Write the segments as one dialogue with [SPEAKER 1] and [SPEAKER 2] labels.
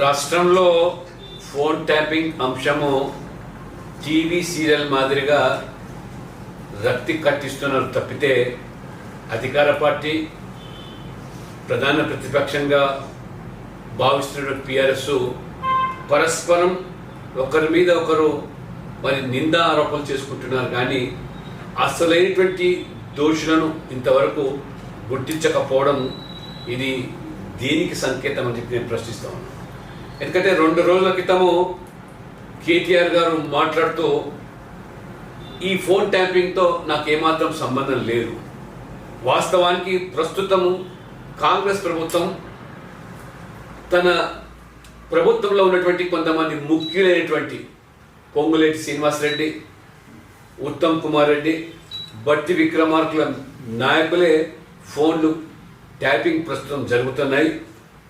[SPEAKER 1] రాష్ట్రంలో phone tapping అంశము TV serial మాదిరిగా రక్తి కట్టిస్తున్నారు తప్పితే అధికార పార్టీ ప్రధాన ప్రతిపక్షంగా భావిస్తున్న పిఆర్ఎస్ పరస్పరం ఒకరి మీద ఒకరు మరి నింద ఆరోపణలు చేసుకుంటున్నారు. కానీ అసలైనటువంటి దోషులను ఇంతవరకు గుర్తించకపోవడం ఇది దేనికి సంకేతం అని చెప్పి నేను ప్రశ్నిస్తా ఉన్నాను ఎందుకంటే రెండు రోజుల క్రితము కేటీఆర్ గారు మాట్లాడుతూ ఈ ఫోన్ ట్యాపింగ్తో నాకు ఏమాత్రం సంబంధం లేదు. వాస్తవానికి ప్రస్తుతము కాంగ్రెస్ ప్రభుత్వం తన ప్రభుత్వంలో ఉన్నటువంటి కొంతమంది ముఖ్యులైనటువంటి పొంగులేటి శ్రీనివాసరెడ్డి ఉత్తమ్ కుమార్ రెడ్డి బట్టి విక్రమార్కుల నాయకులే ఫోన్లు ట్యాపింగ్ ప్రస్తుతం జరుగుతున్నాయి.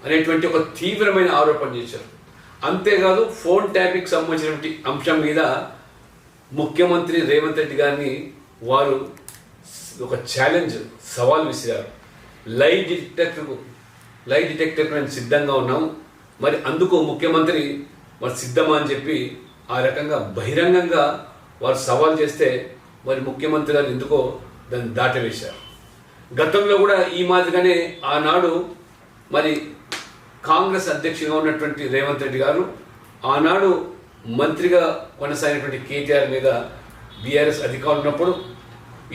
[SPEAKER 1] అనేటువంటి ఒక తీవ్రమైన ఆరోపణ చేశారు. అంతేకాదు ఫోన్ ట్యాపింగ్ సంబంధించినటువంటి అంశం మీద ముఖ్యమంత్రి రేవంత్ రెడ్డి గారిని వారు ఒక ఛాలెంజ్ సవాల్ విసిరారు. లై డిటెక్టర్కు లై డిటెక్టర్ మేము సిద్ధంగా ఉన్నాం మరి అందుకు ముఖ్యమంత్రి మరి సిద్ధమా అని చెప్పి ఆ రకంగా బహిరంగంగా వారు సవాల్ చేస్తే మరి ముఖ్యమంత్రి గారు ఎందుకో దాన్ని దాటవేశారు. గతంలో కూడా ఈ మాదిరిగానే ఆనాడు మరి కాంగ్రెస్ అధ్యక్షుడిగా ఉన్నటువంటి రేవంత్ రెడ్డి గారు ఆనాడు మంత్రిగా కొనసాగినటువంటి కేటీఆర్ మీద బీఆర్ఎస్ అధికారులు ఉన్నప్పుడు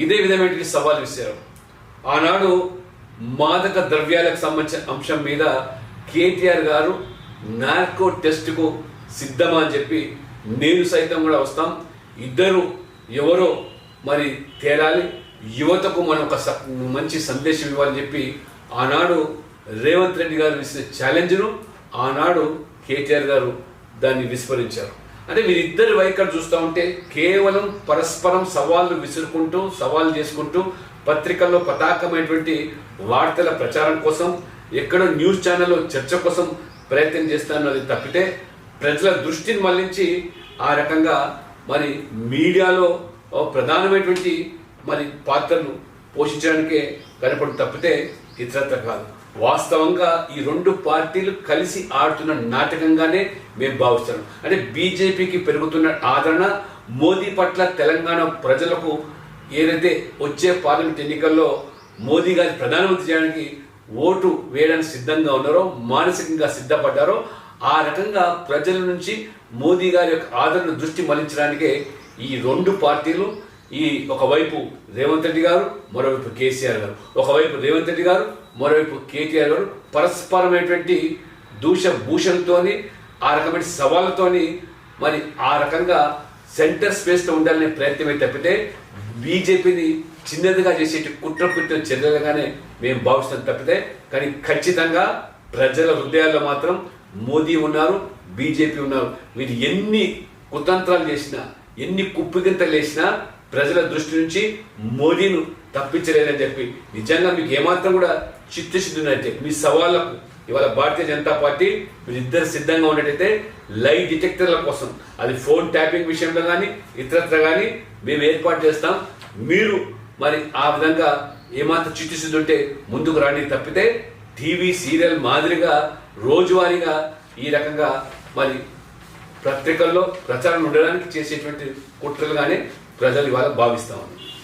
[SPEAKER 1] ఇదే విధమైనటువంటి సవాల్ విసిరారు. ఆనాడు మాదక ద్రవ్యాలకు సంబంధించిన అంశం మీద కేటీఆర్ గారు నార్కో టెస్ట్కు సిద్ధమా అని చెప్పి నేను సైతం కూడా వస్తాం. ఇద్దరు ఎవరో మరి తేలాలి యువతకు మనం ఒక మంచి సందేశం ఇవ్వాలని చెప్పి ఆనాడు రేవంత్ రెడ్డి గారు ఇచ్చిన ఛాలెంజ్ను ఆనాడు కేటీఆర్ గారు దాన్ని విస్మరించారు. అంటే వీరిద్దరి వైఖరి చూస్తూ ఉంటే కేవలం పరస్పరం సవాళ్ళు విసురుకుంటూ సవాళ్ళు చేసుకుంటూ పత్రికల్లో పతాకమైనటువంటి వార్తల ప్రచారం కోసం ఎక్కడో న్యూస్ ఛానల్లో చర్చ కోసం ప్రయత్నం చేస్తానన్నది తప్పితే ప్రజల దృష్టిని మళ్ళించి ఆ రకంగా మరి మీడియాలో ప్రధానమైనటువంటి మరి పాత్రను పోషించడానికే కనపడు తప్పితే ఇతరత్ర కాదు. వాస్తవంగా ఈ రెండు పార్టీలు కలిసి ఆడుతున్న నాటకంగానే మేము భావిస్తున్నాం. అంటే బీజేపీకి పెరుగుతున్న ఆదరణ మోదీ పట్ల తెలంగాణ ప్రజలకు ఏదైతే వచ్చే పార్లమెంట్ ఎన్నికల్లో మోదీ గారి ప్రధానమంత్రి చేయడానికి ఓటు వేయడానికి సిద్ధంగా ఉన్నారో మానసికంగా సిద్ధపడ్డారో ఆ రకంగా ప్రజల నుంచి మోదీ గారి యొక్క ఆదరణ దృష్టి మళ్ళించడానికే ఈ రెండు పార్టీలు ఈ ఒకవైపు రేవంత్ రెడ్డి గారు మరోవైపు కేసీఆర్ గారు. ఒకవైపు రేవంత్ రెడ్డి గారు మరోవైపు కేటీఆర్ గారు. పరస్పరమైనటువంటి దూష భూషణతోని ఆ రకమైన సవాళ్ళతోని మరి ఆ రకంగా సెంటర్ స్పేస్లో ఉండాలనే ప్రయత్నమే తప్పితే బీజేపీని చిన్నదిగా చేసే కుట్ర కుట్ర చర్యలుగానే మేము భావిస్తాం తప్పితే కానీ ఖచ్చితంగా ప్రజల హృదయాల్లో మాత్రం మోదీ ఉన్నారు బీజేపీ ఉన్నారు. వీరు ఎన్ని కుతంత్రాలు చేసినా ఎన్ని కుప్పిగింతలు వేసినా ప్రజల దృష్టి నుంచి మోదీను తప్పించలేదని చెప్పి నిజంగా మీకు ఏమాత్రం కూడా చిత్తశుద్ధి ఉన్నట్టే మీ సవాళ్ళకు ఇవాళ భారతీయ జనతా పార్టీ మీరిద్దరు సిద్ధంగా ఉన్నట్టయితే లైవ్ డిటెక్టర్ల కోసం అది ఫోన్ ట్యాపింగ్ విషయంలో కానీ ఇతరత్ర కానీ మేము ఏర్పాటు చేస్తాం. మీరు మరి ఆ విధంగా ఏమాత్రం చిత్తశుద్ధి ఉంటే ముందుకు రాని తప్పితే టీవీ సీరియల్ మాదిరిగా రోజువారీగా ఈ రకంగా మరి పత్రికల్లో ప్రచారం ఉండడానికి చేసేటువంటి కుట్రలుగానే ప్రజలు ఇవాళ భావిస్తూ ఉన్నారు.